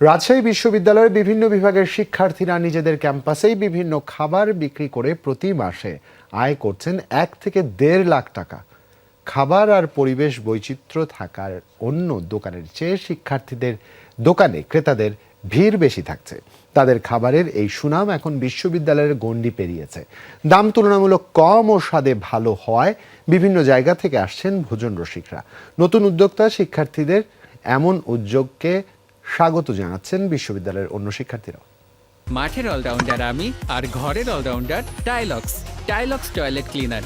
রাজশাহী বিশ্ববিদ্যালয়ের বিভিন্ন বিভাগের শিক্ষার্থীরা নিজেদের ক্যাম্পাসেই বিভিন্ন খাবার বিক্রি করে প্রতি মাসে আয় করছেন এক থেকে দেড় লাখ টাকা। খাবার আর পরিবেশ বৈচিত্র্য থাকার অন্য দোকানের চেয়ে শিক্ষার্থীদের দোকানে ক্রেতাদের ভিড় বেশি থাকছে। তাদের খাবারের এই সুনাম এখন বিশ্ববিদ্যালয়ের গণ্ডি পেরিয়েছে। দাম তুলনামূলক কম ও স্বাদে ভালো হওয়ায় বিভিন্ন জায়গা থেকে আসছেন ভোজন রসিকরা। নতুন উদ্যোক্তা শিক্ষার্থীদের এমন উদ্যোগকে স্বাগত জানাচ্ছেন বিশ্ববিদ্যালয়ের অন্য শিক্ষার্থীরা মাঠের অলরাউন্ডার আমি আর ঘরের allrounder Tylox Tylox toilet cleaner.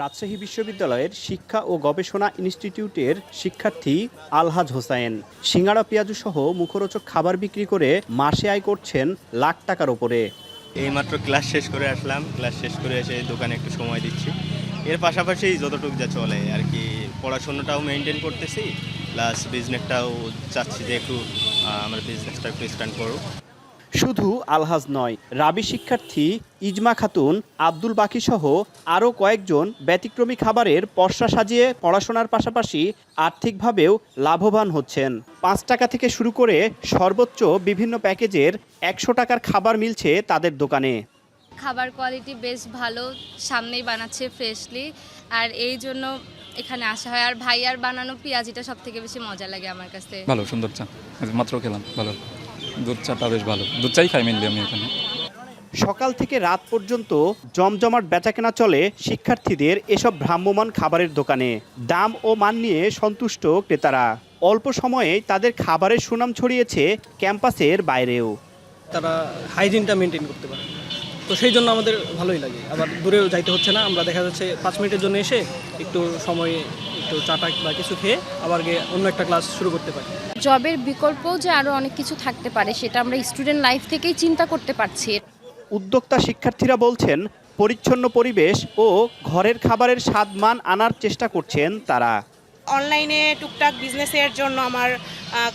Rajshahi বিশ্ববিদ্যালয়ের শিক্ষা ও গবেষণা ইনস্টিটিউটের শিক্ষার্থী আলহাজ হোসাইন। সিঙ্গাড়া পেঁয়াজু সহ মুখরোচক খাবার বিক্রি করে মাসে আয় করছেন লাখ টাকার ওপরে এইমাত্র ক্লাস শেষ করে আসলাম। ক্লাস শেষ করে এসে দোকানে একটু সময় দিচ্ছি। এর পাশাপাশি যতটুকু যা চলে, আর কি পড়াশোনাটাও মেনটেন করতেছি প্লাস বিজনেসটাও চাচ্ছি যে একটু আমার বিজনেসটা একটু স্ট্যান্ড করুক। শুধু আলহাজ নয়, রাবি শিক্ষার্থী ইজমা খাতুন, আব্দুল বাকি সহ আরও কয়েকজন ব্যতিক্রমী খাবারের পর্ষা সাজিয়ে পড়াশোনার পাশাপাশি আর্থিকভাবেও লাভবান হচ্ছেন। পাঁচ টাকা থেকে শুরু করে সর্বোচ্চ বিভিন্ন প্যাকেজের একশো টাকার খাবার মিলছে তাদের দোকানে। খাবার কোয়ালিটি বেশ ভালো সামনেই বানাচ্ছে ফ্রেশলি আর এই জন্য এখানে আসা হয়। আর ভাইয়ার বানানো পেঁয়াজিটা সব থেকে বেশি মজা লাগে আমার কাছে। ভালো সুন্দর চা। মাত্র খেলাম ভালো। দুধ চাটা বেশ ভালো। দুধ চাই খাই মেনলি আমি এখানে। সকাল থেকে রাত পর্যন্ত জমজমাট বেচাকেনা চলে শিক্ষার্থীদের এসব ভ্রাম্যমান খাবারের দোকানে। দাম ও মান নিয়ে সন্তুষ্ট ক্রেতারা। অল্প সময়ে তাদের খাবারের সুনাম ছড়িয়েছে ক্যাম্পাসের বাইরেও। তারা হাইজিনটা মেনটেন করতে পারে। তো সেই জন্য আমাদের ভালোই লাগে। আবার দূরেও যাইতে হচ্ছে না আমরা দেখা যাচ্ছে পাঁচ মিনিটের জন্য এসে একটু সময় একটু চাটা বা কিছু খেয়ে আবার গিয়ে অন্য একটা ক্লাস শুরু করতে পারি। জবের বিকল্পও যে আরও অনেক কিছু থাকতে পারে সেটা আমরা স্টুডেন্ট লাইফ থেকেই চিন্তা করতে পারছি। উদ্যোক্তা শিক্ষার্থীরা বলছেন পরিচ্ছন্ন পরিবেশ ও ঘরের খাবারের স্বাদ মান আনার চেষ্টা করছেন তারা। অনলাইনে টুকটাক বিজনেসের জন্য আমার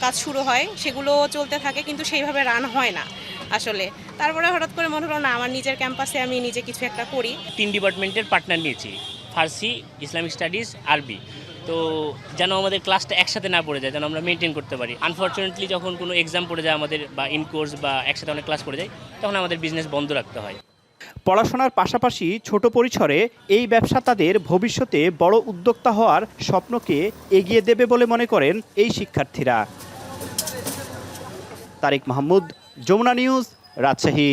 কাজ শুরু হয় সেগুলো চলতে থাকে কিন্তু সেইভাবে রান হয় না আসলে। তারপরে হঠাৎ করে মনে হলো না আমার নিজের ক্যাম্পাসে আমি নিজে কিছু একটা করি। তিন ডিপার্টমেন্টের পার্টনার নিয়েছি ফার্সি ইসলামিক স্টাডিজ আরবি। তো যেন আমাদের ক্লাসটা একসাথে না পড়ে যায় যেন আমরা মেনটেন করতে পারি। আনফর্চুনেটলি যখন কোনো এক্সাম পড়ে যায় আমাদের বা ইন কোর্স বা একসাথে অনেক ক্লাস পড়ে যায় তখন আমাদের বিজনেস বন্ধ রাখতে হয়। পড়াশোনার পাশাপাশি ছোট পরিসরে এই ব্যবসা তাদের ভবিষ্যতে বড় উদ্যোক্তা হওয়ার স্বপ্নকে এগিয়ে দেবে বলে মনে করেন এই শিক্ষার্থীরা। তারিক মাহমুদ যমুনা নিউজ রাজশাহী